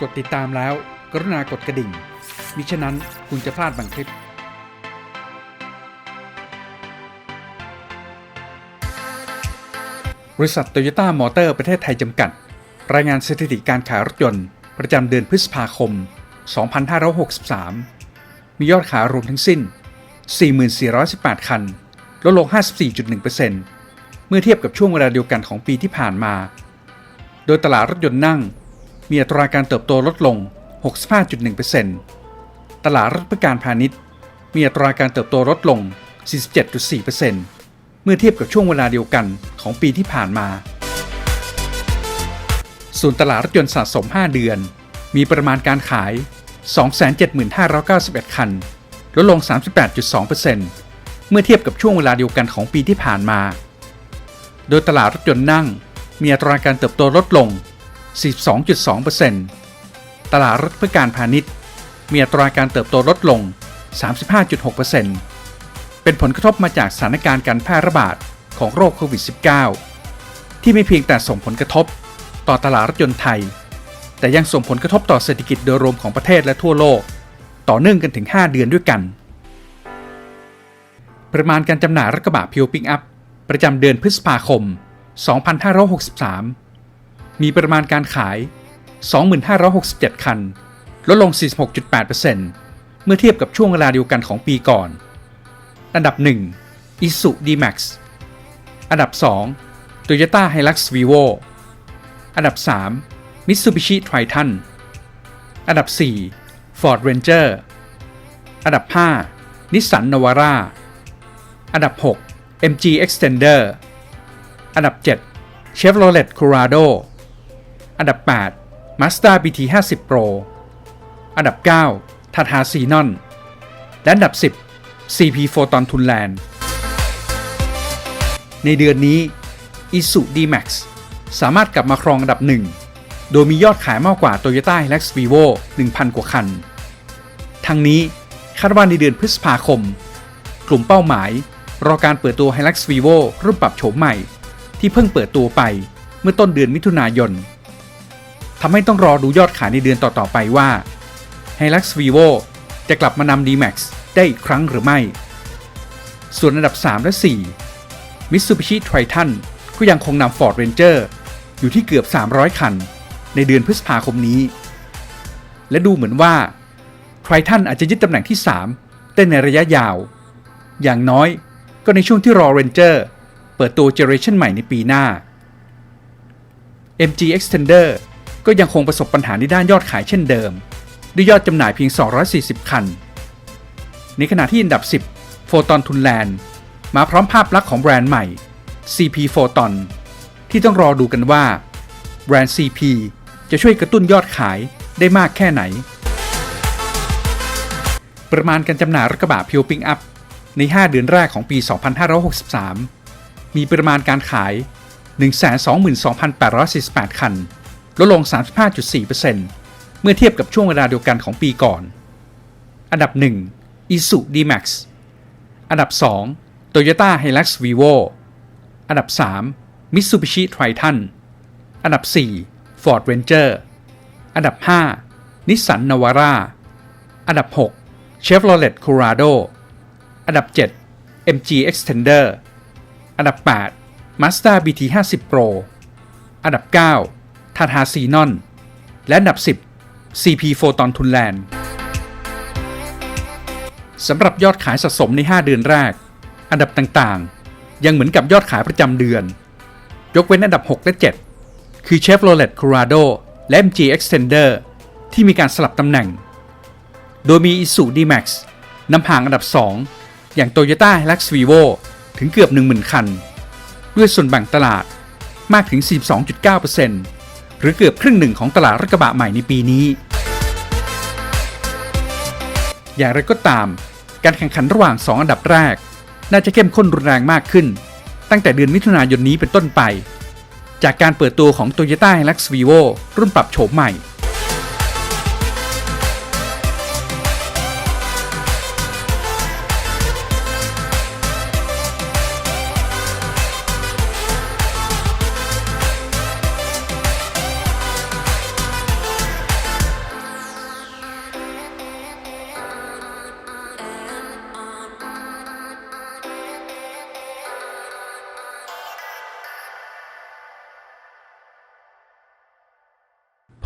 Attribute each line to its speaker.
Speaker 1: กดติดตามแล้ว กรุณากดกระดิ่ง มิฉะนั้นคุณจะพลาดบางคลิป บริษัทโตโยต้ามอเตอร์ประเทศไทยจำกัด รายงานสถิติการขายรถยนต์ ประจำเดือนพฤษภาคม 2563 มียอดขายรวมทั้งสิ้น 4418 คัน ลดลง 54.1%เมื่อเทียบกับช่วงเวลาเดียวกันของปีที่ผ่านมา โดยตลาดรถยนต์นั่ง มีอัตราการเติบโตลดลง 65.1%ตลาดรถเพื่อการพาณิชย์ มีอัตราการเติบโตลดลง 47.4%เมื่อเทียบกับช่วงเวลาเดียวกันของปีที่ผ่านมา ส่วนตลาดรถยนต์สะสม 5 เดือน มีประมาณการขาย 275,91 คัน ลดลง 38.2%เมื่อเทียบกับช่วงเวลาเดียวกันของปีที่ผ่านมา โดยตลาดรถยนต์นั่งมีอัตราการเติบโตลดลง 42.2%ตลาดรถเพื่อการพาณิชย์ มีอัตราการเติบโตลดลง 35.6%เป็นผลกระทบมาจากสถานการณ์การแพร่ระบาดของโรคโควิด -19 ที่ไม่เพียงแต่ส่งผลกระทบต่อตลาดรถยนต์ไทย แต่ยังส่งผลกระทบต่อเศรษฐกิจโดยรวมของประเทศและทั่วโลก ต่อเนื่องกันถึง 5 เดือนด้วยกัน ประมาณการจำหน่ายรถกระบะพิวปิกอัพประจำเดือนพฤษภาคม 2563 มีประมาณการขาย 2567 คัน ลดลง 46.8%เมื่อเทียบกับช่วงเวลาเดียวกันของปีก่อน อันดับ 1 i s u D-Max อันดับ 2 Toyota Hilux Vivo อันดับ 3 Mitsubishi Triton อันดับ 4 Ford Ranger อันดับ 5 Nissan Navara อันดับ 6 MG Extender อันดับ 7 Chevrolet Colorado อันดับ 8 Mazda BT50 Pro อันดับ 9 Tata Xenon และอันดับ 10 CP Photon Tunland ในเดือนนี้ Isuzu D-Max สามารถกลับมาครองอันดับหนึ่งโดยมียอดขายมากกว่า Toyota Hilux Vivo 1,000 กว่าคัน ทั้งนี้คาดว่าในเดือนพฤษภาคม กลุ่มเป้าหมาย รอการเปิดตัว Hilux Vivo รุ่นปรับโฉมใหม่ ที่เพิ่งเปิดตัวไปเมื่อต้นเดือนมิถุนายน ทำให้ต้องรอดูยอดขายในเดือนต่อๆไปว่า Hilux Vivo จะกลับมานำ D-Max ได้อีกครั้งหรือไม่ ส่วนอันดับ 3 และ 4 Mitsubishi Triton ก็ยังคงนำ Ford Ranger อยู่ที่เกือบ 300 คัน ในเดือนพฤษภาคมนี้ และดูเหมือนว่า Triton อาจจะยึดตำแหน่งที่3ได้ในระยะยาว อย่างน้อยก็ในช่วงที่รอ Ranger เปิดตัวเจเนอเรชันใหม่ในปีหน้า MG Extender ก็ยังคงประสบปัญหาในด้านยอดขายเช่นเดิม ด้วยยอดจำหน่ายเพียง 240 คัน ในขณะที่อันดับ 10 Photon Tunland มาพร้อมภาพลักษณ์ของแบรนด์ใหม่ CP Photon ที่ต้องรอดูกันว่า แบรนด์ CP จะช่วยกระตุ้นยอดขายได้มากแค่ไหน ประมาณการจำหน่ายรถกระบะพิวปิ้งอัพใน 5 เดือนแรกของปี 2563 มีประมาณการขาย 122,848 คัน ลดลง 35.4%เมื่อเทียบกับช่วงเวลาเดียวกันของปีก่อน อันดับ 1 Isuzu D-Max อันดับ 2 Toyota Hilux Vivo อันดับ 3 Mitsubishi Triton อันดับ 4 Ford Ranger อันดับ 5 Nissan Navara อันดับ 6 Chevrolet Colorado อันดับ 7 MG Extender อันดับ 8 Mazda BT50 Pro อันดับ 9 Tata Xenon และอันดับ 10 CP Photon Tunland สำหรับยอดขายสะสมใน 5 เดือนแรก อันดับต่างๆ ยังเหมือนกับยอดขายประจำเดือน ยกเว้นอันดับ 6 และ 7 คือ Chevrolet Colorado และ MG Extender ที่มีการสลับตำแหน่ง โดยมี Isuzu D-Max นำห่างอันดับ 2 อย่าง Toyota Hilux Vivo ถึงเกือบ 10,000 คัน ด้วยส่วนแบ่งตลาดมากถึง 42.9% หรือเกือบครึ่งหนึ่งของตลาดรถกระบะใหม่ในปีนี้ อย่างไรก็ตาม การแข่งขันระหว่าง 2 อันดับแรก น่าจะเข้มข้นรุนแรงมากขึ้น ตั้งแต่เดือนมิถุนายนนี้เป็นต้นไป จากการเปิดตัวของ Toyota Hilux Vivo รุ่นปรับโฉมใหม่